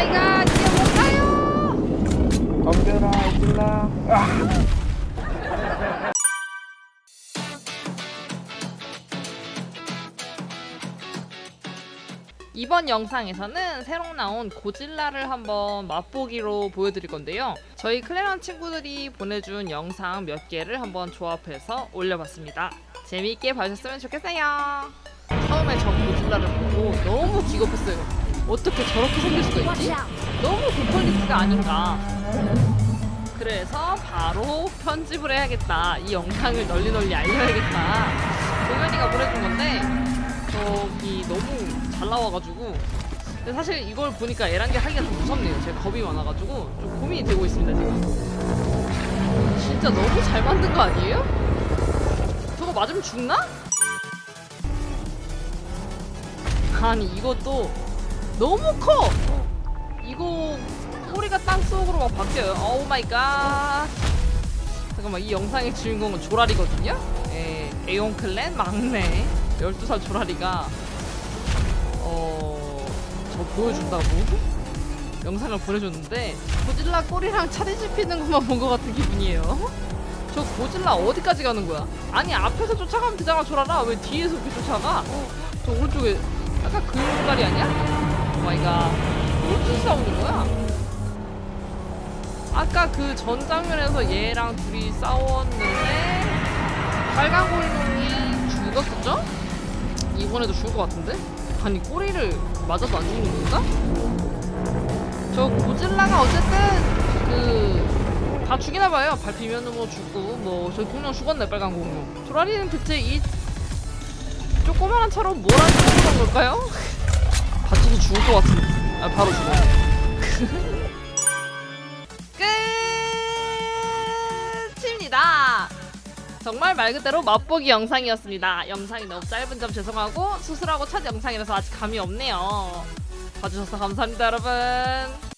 마이 갓 이게 뭔가요? 덤벼라 이슬라 아. 이번 영상에서는 새로 나온 고질라를 한번 맛보기로 보여드릴 건데요. 저희 클레런 친구들이 보내준 영상 몇 개를 한번 조합해서 올려봤습니다. 재미있게 봐주셨으면 좋겠어요. 처음에 저 고질라를 보고 너무 기겁했어요. 어떻게 저렇게 생길 수가 있지? 너무 고퀄리티가 아닌가. 그래서 바로 편집을 해야겠다. 이 영상을 널리 널리 알려야겠다. 동현이가 보내준 건데 저기 너무 잘 나와가지고 근데 사실 이걸 보니까 에란게 하기가 좀 무섭네요. 제가 겁이 많아가지고 좀 고민이 되고 있습니다 지금. 진짜 너무 잘 만든 거 아니에요? 저거 맞으면 죽나? 아니 이것도 너무 커. 이거 꼬리가 땅 속으로 막 바뀌어요. 오 마이 갓. 잠깐만 이 영상의 주인공은 조라리거든요. 예, 에온 클랜 막내 12살 조라리가 어, 저 보여준다고 영상을 보내줬는데 고질라 꼬리랑 차례 잡히는 것만 본 것 같은 기분이에요. 저 고질라 어디까지 가는 거야? 아니 앞에서 쫓아가면 되잖아 조라라 왜 뒤에서 이렇게 쫓아가? 저 오른쪽에 아까 그 색깔이 아니야? 오 마이 갓 어디서 싸우는 거야? 아까 그 전 장면에서 얘랑 둘이 싸웠는데 빨간 고리놈이 죽었었죠? 이번에도 죽을 것 같은데? 아니 꼬리를 맞아도 안 죽는 건가? 저 고질라가 어쨌든 그 다 죽이나 봐요. 밟히면은 뭐 죽고 뭐저 공룡 죽었네 빨간 공룡. 조라리는 대체 이 조그만한 차로 뭘 하는 걸까요? 다쳐서 죽을 것 같은데. 아 바로 죽었네. 끝입니다. 정말 말 그대로 맛보기 영상이었습니다. 영상이 너무 짧은 점 죄송하고 수술하고 첫 영상이라서 아직 감이 없네요. 봐주셔서 감사합니다, 여러분.